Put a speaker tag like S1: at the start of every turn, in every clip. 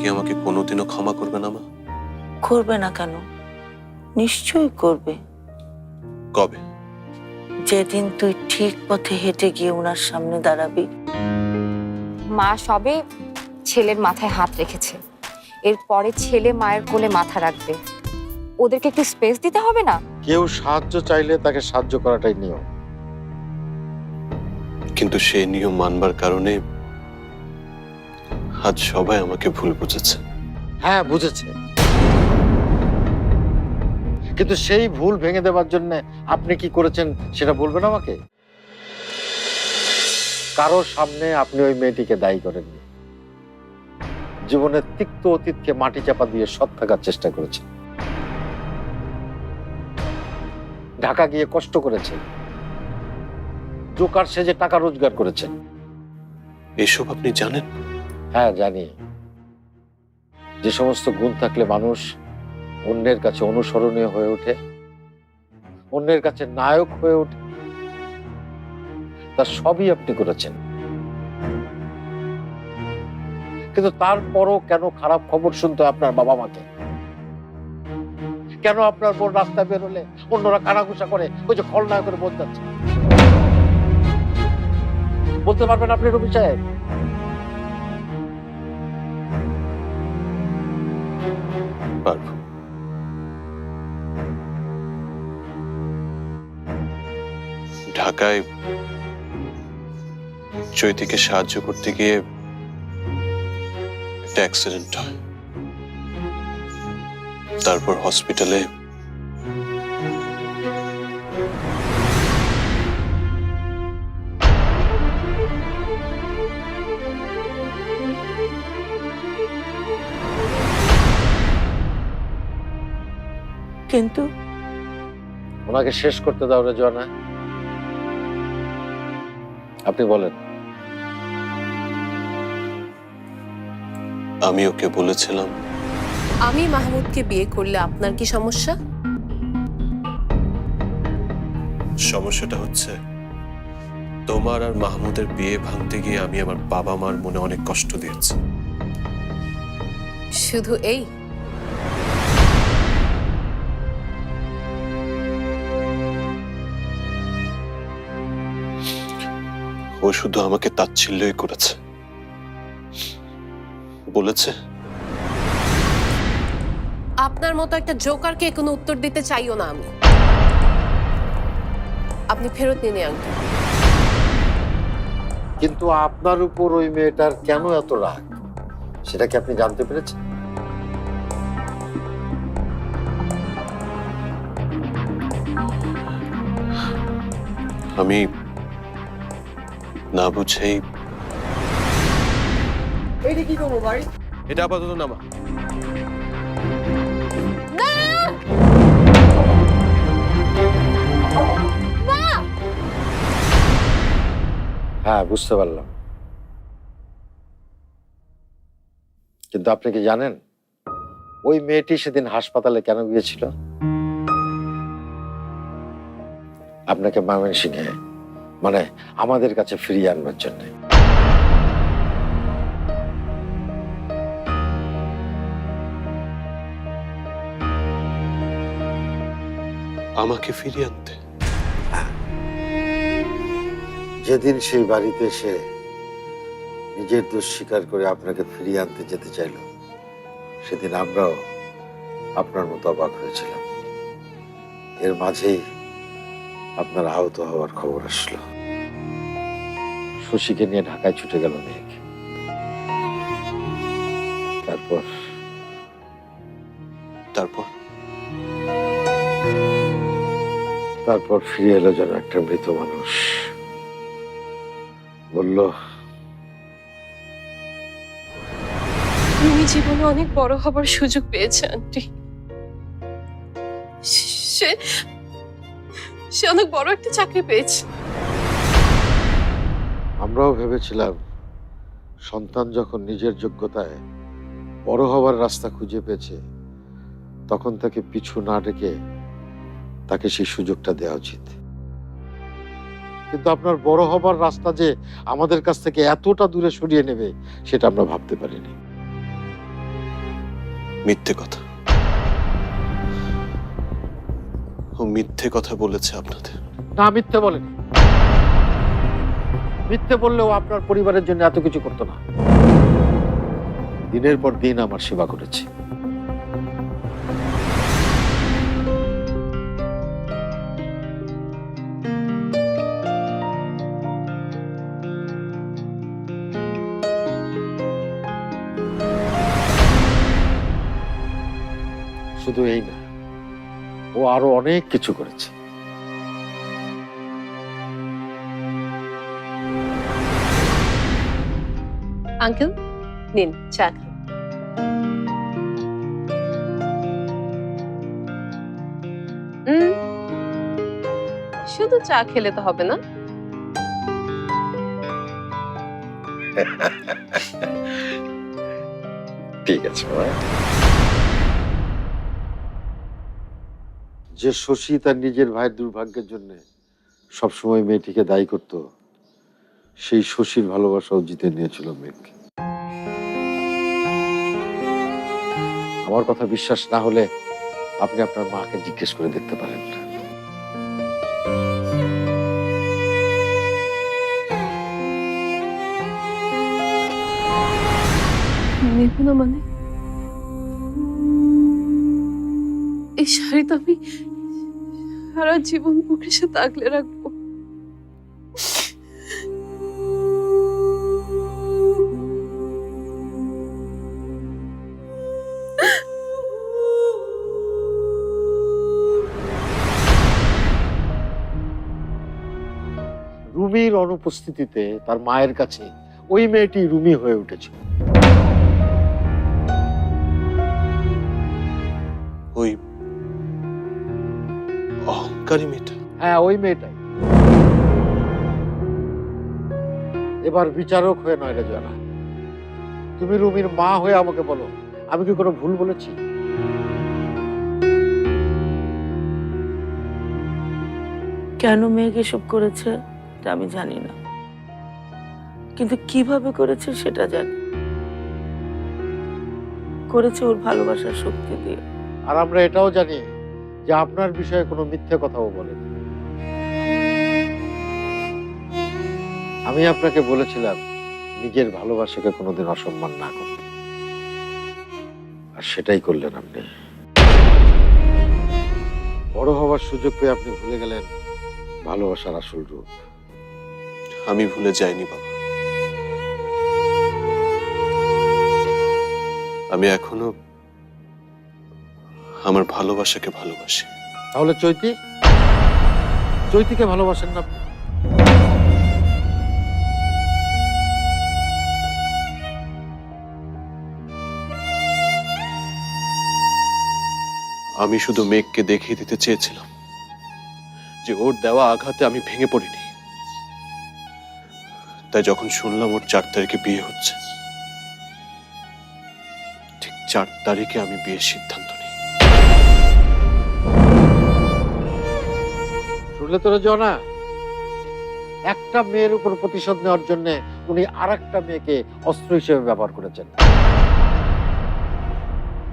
S1: কি আমাকে কোনোদিনও ক্ষমা করবে না মা?
S2: করবে না কেন? নিশ্চয়ই করবে।
S1: কবে?
S2: যেদিন তুই ঠিক পথে হেঁটে গিয়ে ওনার সামনে দাঁড়াবি।
S3: মা সবে ছেলের মাথায় হাত রেখেছে। এরপরে ছেলে মায়ের কোলে মাথা রাখবে। ওদেরকে একটু স্পেস দিতে হবে না?
S4: কেউ সাহায্য চাইলে তাকে সাহায্য করাটাই নিয়ম।
S1: কিন্তু সেই নিয়ম মানবার কারণে আজ সবাই আমাকে ভুল বুঝেছে।
S4: হ্যাঁ বুঝেছে। কিন্তু সেই ভুল ভেঙে দেওয়ার জন্য আপনি কি করেছেন সেটা বলবেন আমাকে? কারোর সামনে আপনি ওই মেয়েটিকে দায়ী করেননি। জীবনের তিক্ত অতীতকে মাটি চাপা দিয়ে সৎ থাকার চেষ্টা করেছেন। ঢাকা গিয়ে কষ্ট করেছেন। জোকার সেজে টাকা রোজগার করেছেন।
S1: এসব আপনি জানেন?
S4: হ্যাঁ জানি। যে সমস্ত গুণ থাকলে মানুষ অন্যের কাছে অনুসরণীয় হয়ে ওঠে, অন্যের কাছে নায়ক হয়ে ওঠে তার সবই আপনি করেছেন। কিন্তু তারপরও কেন খারাপ খবর শুনতে আপনার বাবা মাকে? কেন আপনার বোন রাস্তায় বেরোলে অন্যরা কানাঘুষা করে, ওই যে খলনায়ক করে বলতে যাচ্ছে? বলতে পারবেন আপনি রবি সাহেব?
S1: পারব ঢাকায় চৈতিকে সাহায্য করতে গিয়ে একটা অ্যাক্সিডেন্ট হয়। তারপর হসপিটালে
S4: ওনাকে শেষ করতে দাও রে জনা আপনি বলেন।
S1: আমি ওকে বলেছিলাম।
S5: আমি মাহমুদকে বিয়ে করলে আপনার কি সমস্যা?
S1: সমস্যাটা হচ্ছে তোমার আর মাহমুদের বিয়ে ভাঙতে গিয়ে আমি আমার বাবা মার মনে অনেক কষ্ট দিয়েছি।
S5: শুধু এই?
S1: ও শুধু আমাকে তাচ্ছিল্যই করেছে। বলেছে।
S5: আপনার মতো একটা জোকারকে কোনো উত্তর দিতে চাইও না আমি। আপনি ফেরত নিয়ে আংটি
S4: কিন্তু আপনার উপর ওই মেয়েটার কেন এত রাগ? সেটা কি আপনি জানতে পেরেছেন?
S1: আমি না বুঝেই। এটা আপাতত নামা।
S4: হ্যাঁ বুঝতে পারলাম। কিন্তু আপনি কি জানেন ওই মেয়েটি সেদিন হাসপাতালে কেন গিয়েছিল? আপনাকে ময়মনসিংহে মানে আমাদের কাছে ফিরিয়ে আনবার জন্য।
S1: আমাকে ফিরিয়ে আনতে।
S4: যেদিন সেই বাড়িতে এসে নিজের দোষ স্বীকার করে আপনাকে ফিরিয়ে আনতে যেতে চাইল সেদিন আমরাও আপনার মতো অবাক হয়েছিলাম। এর মাঝেই আপনার আহত হওয়ার খবর আসলো। শশীকে নিয়ে ঢাকায় ছুটে গেল মেঘ। তারপর?
S1: তারপর?
S4: তারপর ফিরে এলো যেন একটা মৃত মানুষ। বলল
S5: তুমি জীবনে অনেক বড় হবার সুযোগ পেয়েছে আন্টি। সে সে অনেক বড় একটা চাকরি পেয়েছে।
S4: আমরাও ভেবেছিলাম সন্তান যখন নিজের যোগ্যতায় বড় হবার রাস্তা খুঁজে পেয়েছে তখন তাকে পিছু না ডেকে তাকে সেই সুযোগটা দেওয়া উচিত। কিন্তু আপনার বড় হবার রাস্তা যে আমাদের কাছ থেকে এতটা দূরে সরিয়ে নেবে সেটা আমরা ভাবতে পারিনি।
S1: মিথ্যে কথা। ও মিথ্যে কথা বলেছে আপনাদের।
S4: না, মিথ্যে বলেনি। মিথ্যে বললেও আপনার পরিবারের জন্য এত কিছু করতো না। দিনের পর দিন আমার সেবা করেছে। শুধু এই না ও আরও অনেক কিছু করেছে।
S6: আঙ্কেল নিন চা খান। শুধু চা খেলে তো হবে না।
S7: ঠিক আছে যে শশী তার নিজের ভাইয়ের দুর্ভাগ্যের জন্য সবসময় মেয়েটিকে দায়ী করত, সেই শশীর ভালোবাসাও জিতে নিয়েছিল মেঘ আমার কথা বিশ্বাস না হলে আপনি আপনার মাকে জিজ্ঞেস করে দেখতে পারেন
S6: মানে? এই শাড়ি তো আমি সারা জীবন বুকের সাথে আগলে রাখব।
S4: রুমির অনুপস্থিতিতে তার মায়ের কাছে ওই মেয়েটি রুমি হয়ে উঠেছিল।
S1: অহংকারী মেয়েটা।
S4: হ্যাঁ ওই মেয়েটাই। এবার বিচারক হয়ে নয় রে জানা তুমি রুমির মা হয়ে আমাকে বলো আমি কি কোনো ভুল বলেছি?
S2: কেন মেঘ এসব করেছে তা আমি জানি না। কিন্তু কীভাবে করেছে সেটা জানি। করেছে ওর ভালোবাসার শক্তি দিয়ে।
S4: আর আমরা এটাও জানি যে আপনার বিষয়ে কোনো মিথ্যে কথাও বলেনি আমি আপনাকে বলেছিলাম, নিজের ভালোবাসাকে কোনোদিন অসম্মান না করতে। আর সেটাই করলেন আপনি। বড় হওয়ার সুযোগ পেয়ে আপনি ভুলে গেলেন ভালোবাসার আসল রূপ।
S1: আমি ভুলে যাইনি বাবা। আমি এখনও আমার ভালোবাসাকে ভালোবাসি।
S4: তাহলে চৈতি? চৈতিকে ভালোবাসেন না আপনি?
S1: আমি শুধু মেঘকে দেখিয়ে দিতে চেয়েছিলাম যে ওর দেওয়া আঘাতে আমি ভেঙে পড়িনি। তাই যখন শুনলাম ওর চার তারিখে বিয়ে হচ্ছে ঠিক চার তারিখে আমি বিয়ের সিদ্ধান্ত
S4: শুনলে তোরা জনা একটা মেয়ের উপর প্রতিশোধ নেওয়ার জন্য উনি আর একটা মেয়েকে অস্ত্র হিসেবে ব্যবহার করেছেন।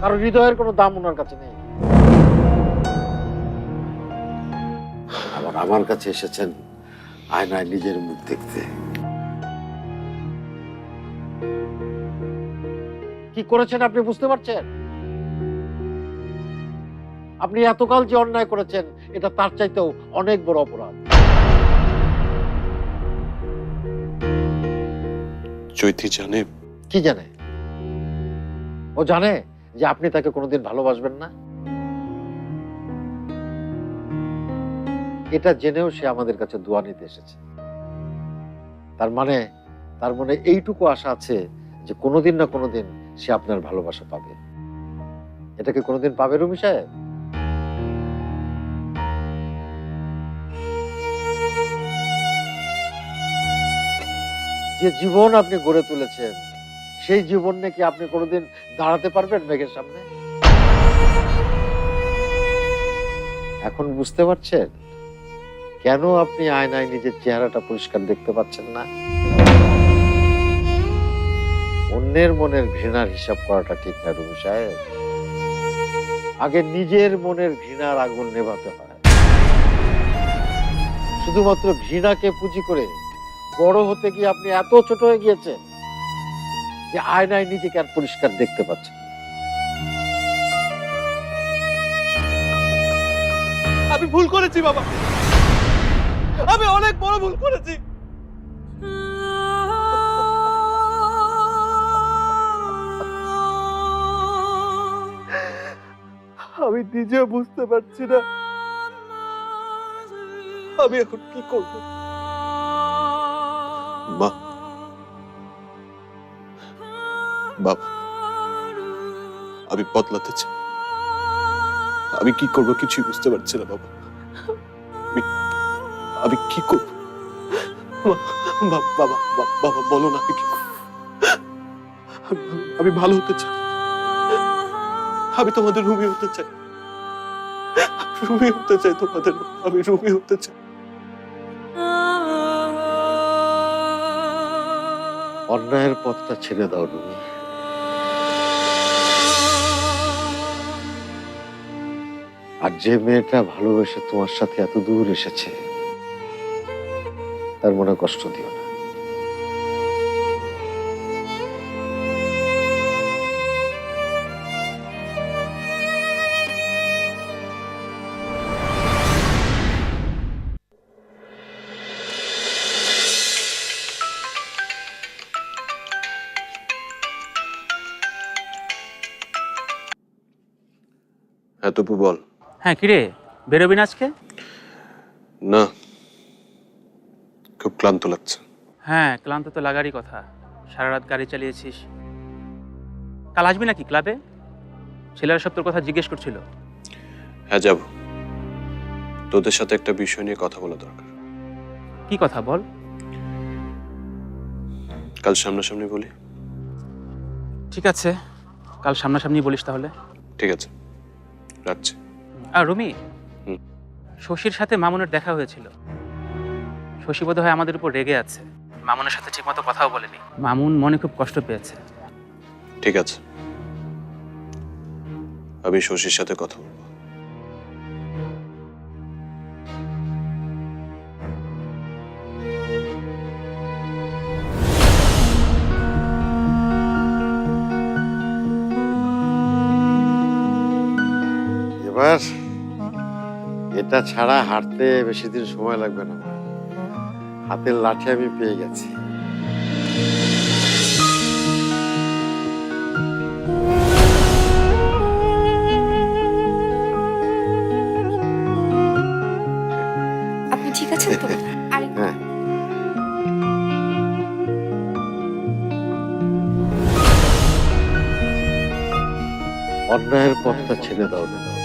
S4: কারণ হৃদয়ের কোনো দাম ওনার কাছে নেই।
S7: আবার আমার কাছে এসেছেন আয়নায় নিজের মুখ দেখতে।
S4: কি করেছেন আপনি বুঝতে পারছেন? আপনি এতকাল যে অন্যায় করেছেন এটা তার চাইতেও অনেক বড় অপরাধ।
S1: চৈতি জানে?
S4: কি জানে? ও জানে যে আপনি তাকে কোনোদিন ভালোবাসবেন না? এটা জেনেও সে আমাদের কাছে দোয়া নিতে এসেছে। তার মানে তার মনে এইটুকু আশা আছে যে কোনোদিন না কোনোদিন সে আপনার ভালোবাসা পাবে। এটা কি কোনোদিন পাবে রুমি সাহেব? যে জীবন আপনি গড়ে তুলেছেন, সেই জীবন নিয়ে কি আপনি কোনোদিন দাঁড়াতে পারবেন মেঘের সামনে? এখন বুঝতে পারছেন? কেন আপনি আয়নায় নিজের চেহারাটা পরিষ্কার দেখতে পাচ্ছেন না? অন্যের মনের ঘৃণার হিসাব করাটা ঠিক না রুমি সাহেব। আগে নিজের মনের ঘৃণার আগুন নেভাতে হয়। শুধুমাত্র ঘৃণাকে পুঁজি করে বড় হতে গিয়ে আপনি এত ছোট হয়ে গিয়েছেন যে আয়নায় নিজেকে আর পরিষ্কার দেখতে পাচ্ছেন
S1: আমি ভুল করেছি, বাবা। আমি অনেক বড় ভুল করেছি। আমি নিজেও বুঝতে পারছি না। আমি এখন কি করব? বাবা, আমি বদলাতে চাই আমি কি করব কিছুই বুঝতে পারছি না বাবা। আমি কি করব? বাবা বাবা, বলো না আমি কি আমি ভালো হতে চাই। আমি তোমাদের রুমি হতে চাই। রুমি হতে চাই তোমাদের, আমি রুমি হতে চাই।
S4: অন্যায়ের পথটা ছেড়ে দাও রুমি। আর যে মেয়েটা ভালোবেসে তোমার সাথে এত দূর এসেছে, তার মনে কষ্ট দিও না।
S1: হ্যাঁ তপু বল।
S8: হ্যাঁ কিরে? বেরোবি না আজকে?
S1: না। খুব ক্লান্ত লাগছে।
S8: হ্যাঁ ক্লান্ত তো লাগারই কথা। সারা রাত গাড়ি চালিয়েছিস। কাল আসবি নাকি ক্লাবে? ছেলেরা সব তোর কথা জিজ্ঞেস করছিল।
S1: হ্যাঁ যাব। তোদের সাথে একটা বিষয় নিয়ে কথা বলা দরকার।
S8: কি কথা বল?
S1: কাল সামনাসামনি বলি?
S8: ঠিক আছে। কাল সামনাসামনি বলিস তাহলে।
S1: ঠিক আছে। রাখছি।
S8: আর রুমি। শশীর সাথে মামুনের দেখা হয়েছিল। শশী বোধ হয় আমাদের উপর রেগে আছে। মামুনের সাথে ঠিকমতো কথাও বলেনি। মামুন মনে খুব কষ্ট পেয়েছে।
S1: ঠিক আছে। আমি শশীর সাথে কথা বলব।
S4: এটা ছাড়া হাঁটতে বেশি দিন সময় লাগবে না হাতের লাঠি আমি পেয়ে গেছি।
S3: আপনি ঠিক আছেন তো? আরে
S4: হ্যাঁ। অন্যায়ের পথটা ছেড়ে দাও। না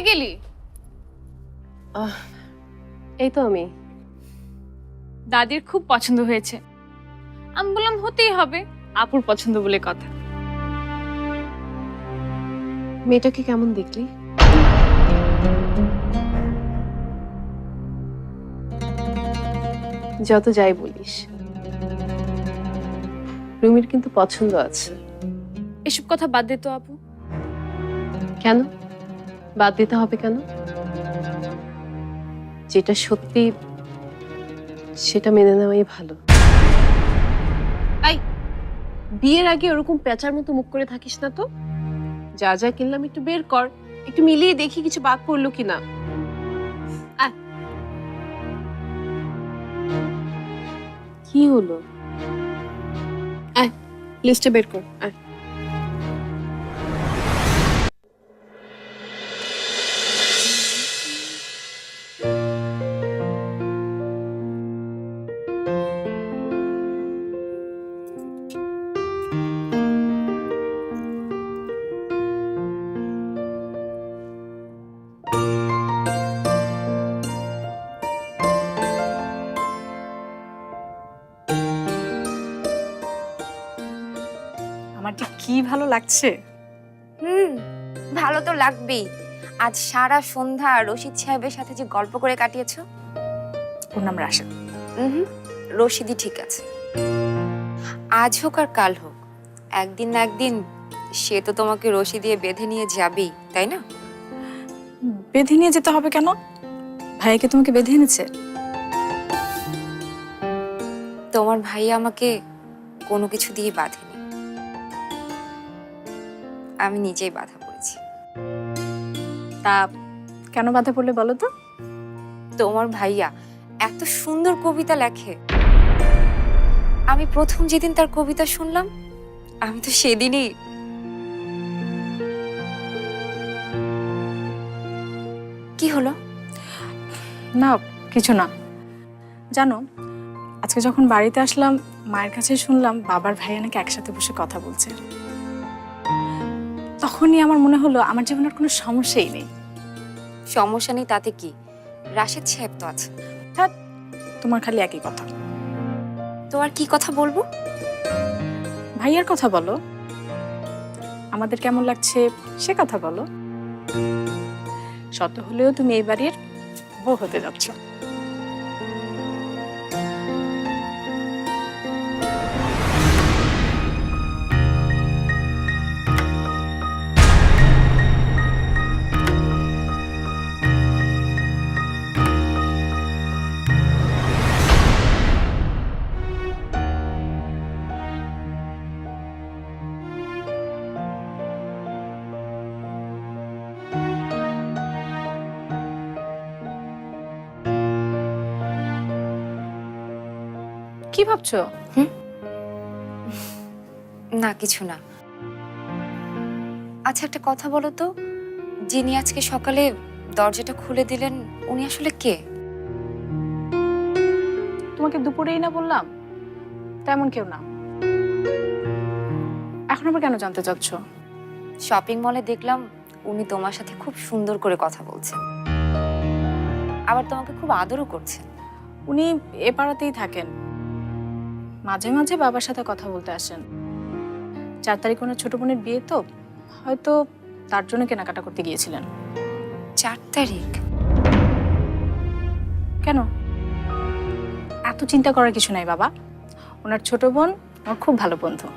S6: কোথায় গেলি
S5: এই তো আমি।
S6: দাদির খুব পছন্দ হয়েছে। আমি বললাম হতেই হবে। আপুর পছন্দ বলে কথা।
S5: মেয়েটাকে কেমন দেখলি? যত যাই বলিস। রুমির কিন্তু পছন্দ আছে।
S6: এসব কথা বাদ দে তো আপু।
S5: কেন? বাদ দিতে হবে কেন? যেটা সত্যি, সেটা মেনে নেওয়াই ভালো। বিয়ের আগে ওরকম পেঁচার মতো মুখ করে থাকিস না তো? যা যা কিনলাম একটু বের কর, একটু মিলিয়ে দেখি কিছু বাদ পড়ল কিনা। কি হলো? লিস্টে বের কর আয়
S9: লাগছে?
S3: হুম ভালো তো লাগবেই। আজ সারা সন্ধ্যা রশিদ সাহেবের সাথে যে গল্প করে কাটিয়েছো?
S9: ওর নাম রাশেদ
S3: হুম রশিদই ঠিক আছে। আজ হোক আর কাল হোক একদিন না একদিন সে তো তোমাকে রশি দিয়ে বেঁধে নিয়ে যাবেই তাই না?
S9: বেঁধে নিয়ে যেতে হবে কেন? ভাইয়াকে তোমাকে বেঁধে এনেছে?
S3: তোমার ভাই আমাকে কোনো কিছু দিয়ে বাঁধেনি। আমি নিজেই বাধা পড়েছি।
S9: তা কেন বাধা পড়লে বলো তো?
S3: তোমার ভাইয়া এত সুন্দর কবিতা লেখে। আমি প্রথম যেদিন তার কবিতা শুনলাম আমি তো সেদিনই কি হলো?
S9: না কিছু না। জানো আজকে যখন বাড়িতে আসলাম মায়ের কাছে শুনলাম বাবার ভাইয়া নাকি একসাথে বসে কথা বলছে। তখনই আমার মনে হলো আমার জীবনের কোনো সমস্যাই নেই।
S3: সমস্যা নেই তাতে কি? রাশেদ সাহেব তো আছে।
S9: তোমার খালি একই কথা।
S3: তো আর কি কথা বলব?
S9: ভাইয়ার কথা বলো। আমাদের কেমন লাগছে সে কথা বলো। শত হলেও তুমি এই বাড়ির বউ হতে যাচ্ছ। কি ভাবছ?
S3: না কিছু না। আচ্ছা একটা কথা বলো তো। যিনি আজকে সকালে দরজাটা খুলে দিলেন উনি আসলে কে?
S9: তোমাকে দুপুরেই না বললাম? তেমন কেউ না। এখন আবার কেন জানতে চাচ্ছ?
S3: শপিং মলে দেখলাম উনি তোমার সাথে খুব সুন্দর করে কথা বলছেন। আবার তোমাকে খুব আদরও করছেন।
S9: উনি এ পাড়াতেই থাকেন। মাঝে মাঝে বাবার সাথে কথা বলতে আসেন। চার তারিখ ওনার ছোট বোনের বিয়ে তো হয়তো তার জন্য কেনাকাটা করতে গিয়েছিলেন।
S3: চার তারিখ?
S9: কেন? এত চিন্তা করার কিছু নাই বাবা। ওনার ছোট বোন আমার খুব ভালো বন্ধু।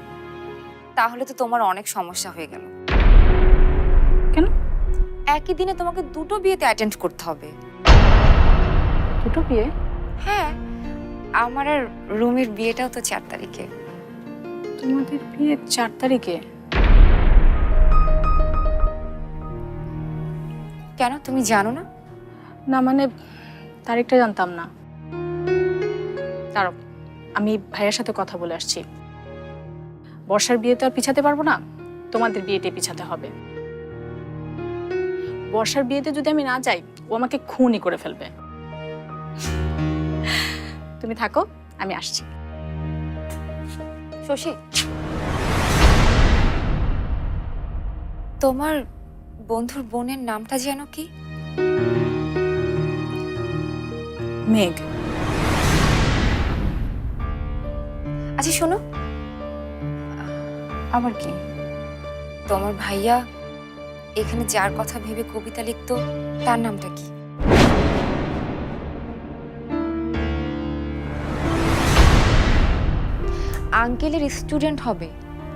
S3: তাহলে তো তোমার অনেক সমস্যা হয়ে গেল।
S9: কেন?
S3: একই দিনে তোমাকে দুটো বিয়েতে অ্যাটেন্ড করতে হবে।
S9: দুটো বিয়ে?
S3: হ্যাঁ। আমার আর রুমের বিয়েটাও তো চার তারিখে।
S9: তোমাদের বিয়ে চার তারিখে?
S3: কেন? তুমি জানো না?
S9: না মানে তারিখটা জানতাম না। দাঁড়াও আমি ভাইয়ের সাথে কথা বলে আসছি। বর্ষার বিয়ে তো আর পিছাতে পারব না তোমাদের বিয়েতে পিছাতে হবে। বর্ষার বিয়েতে যদি আমি না যাই ও আমাকে খুনই করে ফেলবে। তুমি থাকো, আমি আসছি।
S3: শশী। তোমার বন্ধুর বোনের নামটা যেন কি?
S9: মেঘ।
S3: আচ্ছা শোনো।
S9: আবার কি?
S3: তোমার ভাইয়া এখানে যার কথা ভেবে কবিতা লিখতো, তার নামটা কি? আঙ্কেলের স্টুডেন্ট হবে,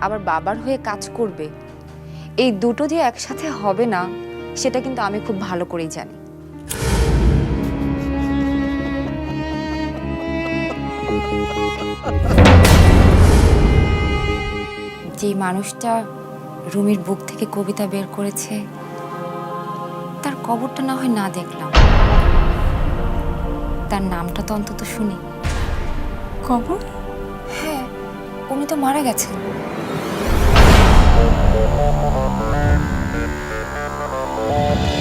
S3: আবার বাবার হয়ে কাজ করবে। এই দুটো দিয়ে একসাথে হবে না, সেটা কিন্তু আমি খুব ভালো করেই জানি। যে মানুষটা রুমির বুক থেকে কবিতা বের করেছে, তার কবরটা না হয় না দেখলাম। তার নামটা তো অন্তত শুনি।
S9: কবর?
S3: উনি তো মারা গেছেন Thank you.